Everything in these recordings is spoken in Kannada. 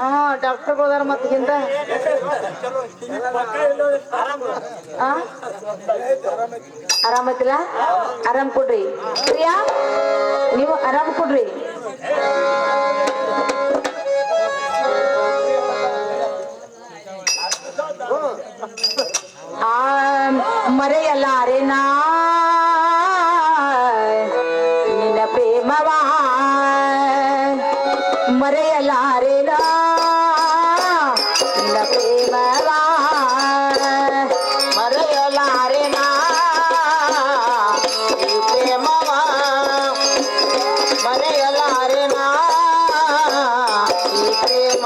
ಹಾ ಡಾಕ್ಟರ್ ಹೋದಾರ ಮತ್ ಆರಾಮತಿಲ್ಲ ಆರಾಮತ್ತಿಲ್ಲ ಆರಾಮ್ ಕೊಡ್ರಿ. ಪ್ರಿಯಾ ನೀವು ಆರಾಮ್ ಕೊಡ್ರಿ. ಮರೆಯಲಾರೆನಾ ನಿನ್ನ ಪ್ರೇಮವಾ ಮರೆಯಲಾರೆನಾ ಪ್ರೇಮವಾ ಮರೆಯಲಾರೆನಾ ಪ್ರೇಮ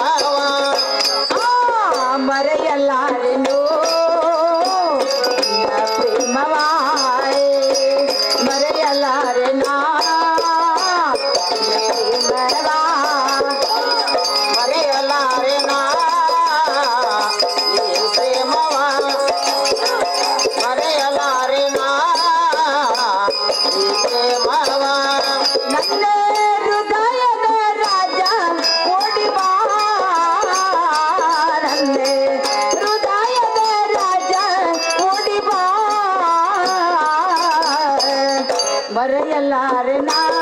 রে গেলা রে না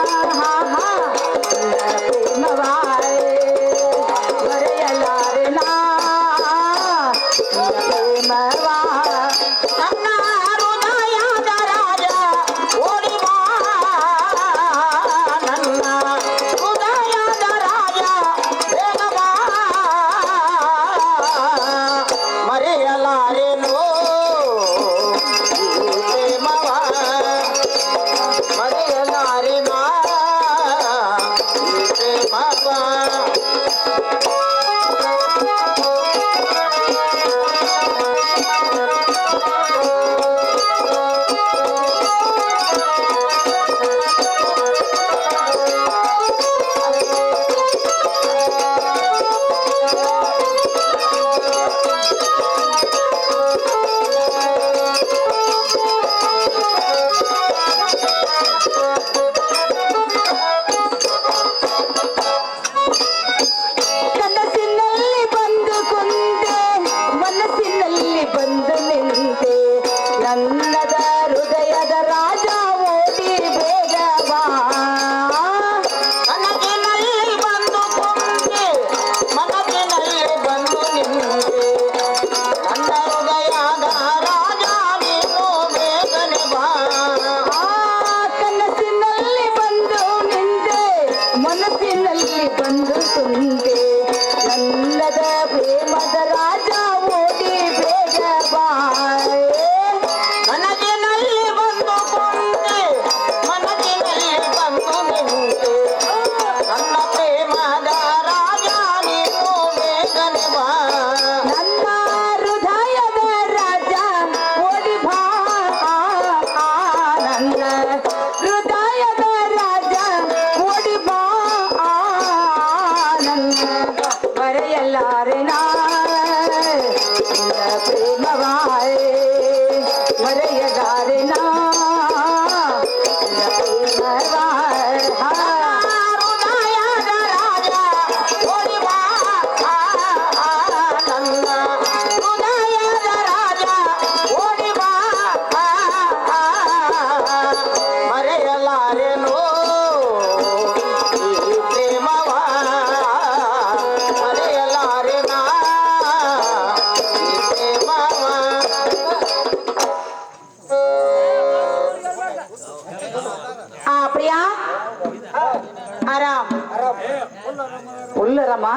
ಇಲ್ಲರಮ್ಮ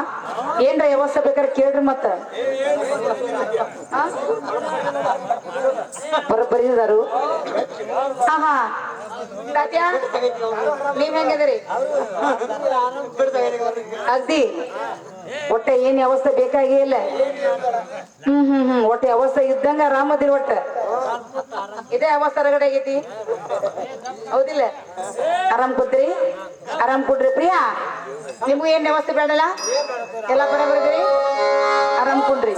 ಏನ್ರ ವ್ಯವಸ್ಥೆ ಬೇಕಾದ್ರೆ ಕೇಳ್ರಿ ಮತ್ತ. ಬರೀದಾರು. ಹಾ ಹಾ. ನೀವ್ ಹೆಂಗದ್ರಿ ಅಗ್ದಿ ಒಟ್ಟೆ ಏನ್ ವ್ಯವಸ್ಥೆ ಬೇಕಾಗೇ ಇಲ್ಲ. ಹ್ಮ್ ಹ್ಮ್ ಹ್ಮ್ ಒಟ್ಟೆ ವ್ಯವಸ್ಥೆ ಇದ್ದಂಗ ಆರಾಮದಿರಿ ಒಟ್ಟ. ಇದೇ ಅವಸ್ಥೆ ಹೊರಗಡೆ ಆಗೈತಿ ಹೌದಿಲ್ಲ. ಆರಾಮ್ ಕೊಡ್ತೀರಿ ಆರಾಮ್ ಕೊಡ್ರಿ ಪ್ರಿಯಾ? ನಿಮ್ಗೂ ಏನ್ ವ್ಯವಸ್ಥೆ ಬೇಡಲ್ಲ? ಎಲ್ಲ ಬರ್ರಿ ಆರಾಮ್ ಕೊಡ್ರಿ.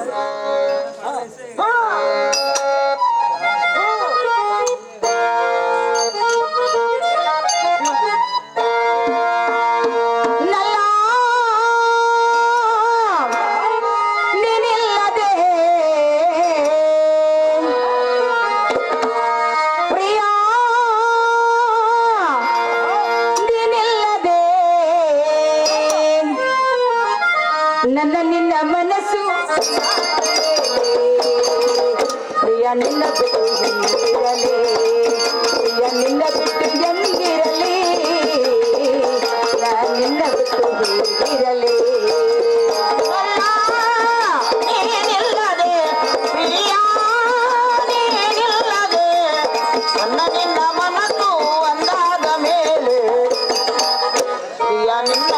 ನನ್ನ ನಿನ್ನ ಮನಸ್ಸು. ಪ್ರಿಯ, ನಿನ್ನ ಬಿಟ್ಟು ಹೆಂಗಿರಲಿ ಪ್ರಿಯ, ನಿನ್ನ ಬಿಟ್ಟು ನಾ ನಿನ್ನ ಬಿಟ್ಟು ನನ್ನ ನಿನ್ನ ಮನಸ್ಸು ಅಂದಾದ ಮೇಲೆ. ಪ್ರಿಯ, ನಿನ್ನ